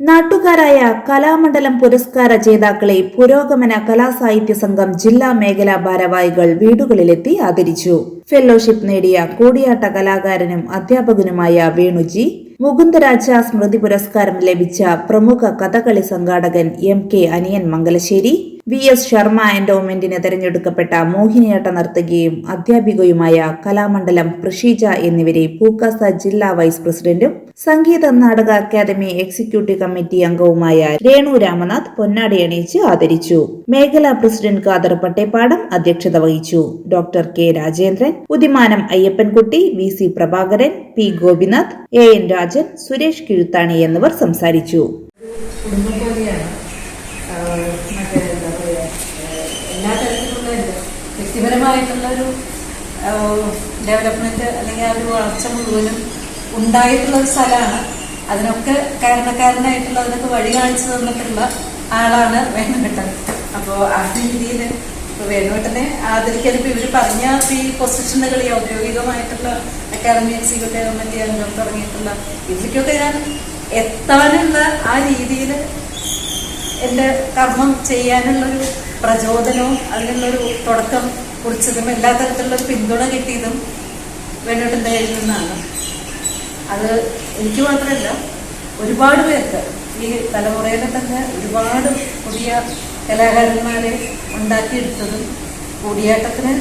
നാട്ടുകാരായ കലാമണ്ഡലം പുരസ്കാര ജേതാക്കളെ പുരോഗമന കലാസാഹിത്യ സംഘം ജില്ലാ മേഖലാ ഭാരവാഹികൾ വീടുകളിലെത്തി ആദരിച്ചു. ഫെല്ലോഷിപ്പ് നേടിയ കൂടിയാട്ട കലാകാരനും അധ്യാപകനുമായ വേണുജി മുകുന്ദരാജ സ്മൃതി പുരസ്കാരം ലഭിച്ച പ്രമുഖ Kathakali സംഘാടകൻ M K Aniyan Mangalassery V S Sharma എൻഡോമെന്റിന് തെരഞ്ഞെടുക്കപ്പെട്ട മോഹിനിയാട്ട നർത്തകിയും അധ്യാപികയുമായ കലാമണ്ഡലം പ്രഷീജ എന്നിവരെ പൂക്കാസ ജില്ലാ വൈസ് പ്രസിഡന്റും Sangeetha Nataka academy executive committee അംഗവുമായ രേണു രാമനാഥ് പൊന്നാടി അണിയിച്ച് ആദരിച്ചു. മേഖലാ പ്രസിഡന്റ് ഖാദർ പട്ടേപ്പാടം അധ്യക്ഷത വഹിച്ചു. Doctor K Rajendran Udimanam Ayyappankutty V C Prabhakaran P Gopinath A N Rajan Suresh Kizhuthani എന്നിവർ സംസാരിച്ചു. ഒരു ഡെവലപ്മെന്റ് അല്ലെങ്കിൽ ആ ഒരു വളർച്ച മുഴുവനും ഉണ്ടായിട്ടുള്ള ഒരു സ്ഥലമാണ്. അതിനൊക്കെ കാരണക്കാരനായിട്ടുള്ള അതിനൊക്കെ വഴി കാണിച്ചു തന്നിട്ടുള്ള ആളാണ് വേണുകെട്ടൻ അപ്പോൾ ആ രീതിയിൽ ഇപ്പോൾ വേണുഘട്ടനെ ആദരിക്കാൻ ഇപ്പോൾ ഇവർ പറഞ്ഞ ഈ പൊസിഷനുകൾ ഈ ഔദ്യോഗികമായിട്ടുള്ള അക്കാദമി എക്സിക്യൂട്ടീവ് കമ്മിറ്റി അംഗം തുടങ്ങിയിട്ടുള്ള. ഇതിലേക്കൊക്കെ ഞാൻ എത്താനുള്ള ആ രീതിയിൽ എന്റെ കർമ്മം ചെയ്യാനുള്ളൊരു പ്രചോദനവും അതിനുള്ളൊരു തുടക്കം കുറിച്ചതും എല്ലാ തരത്തിലുള്ള പിന്തുണ കിട്ടിയതും വേണോട്ടിന്റെ കയ്യിൽ നിന്നാണ്. അത് എനിക്ക് മാത്രമല്ല ഒരുപാട് പേർക്ക് ഈ തലമുറയിലെ തന്നെ ഒരുപാട് പുതിയ കലാകാരന്മാരെ ഉണ്ടാക്കിയെടുത്തതും കൂടിയാട്ടത്തിന്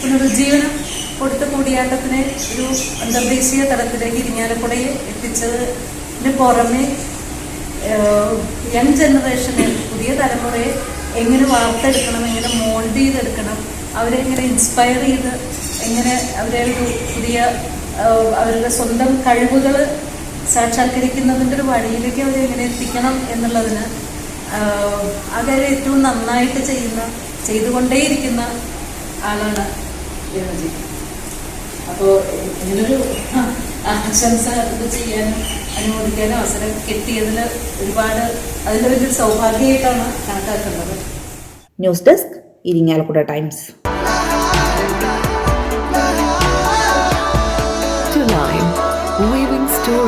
പുനരുജ്ജീവനം കൊടുത്ത കൂടിയാട്ടത്തിനെ ഒരു അന്തർദേശീയ തലത്തിലേക്ക് ഇരിഞ്ഞാലക്കുടയിൽ എത്തിച്ചതിന് പുറമെ യങ് ജനറേഷനെ പുതിയ തലമുറയെ എങ്ങനെ വാർത്തെടുക്കണം എങ്ങനെ മോൾഡ് ചെയ്തെടുക്കണം അവരെ എങ്ങനെ ഇൻസ്പയർ ചെയ്ത് എങ്ങനെ അവരെ ഒരു പുതിയ അവരുടെ സ്വന്തം കഴിവുകൾ സാക്ഷാത്കരിക്കുന്നതിന്റെ ഒരു വഴിയിലേക്ക് അവരെ എങ്ങനെ എത്തിക്കണം എന്നുള്ളതിന് അതായത് ഏറ്റവും നന്നായിട്ട് ചെയ്യുന്ന ചെയ്തുകൊണ്ടേയിരിക്കുന്ന ആളാണ് രമജി അപ്പോൾ ഇങ്ങനൊരു ആശംസ ഇത് ചെയ്യാനും അനുമോദിക്കാനും അവസരം കിട്ടിയതിൽ ഒരുപാട് അതിൽ വലിയൊരു സൗഭാഗ്യമായിട്ടാണ് കണക്കാക്കുന്നത്. News desk Irinjalakuda times.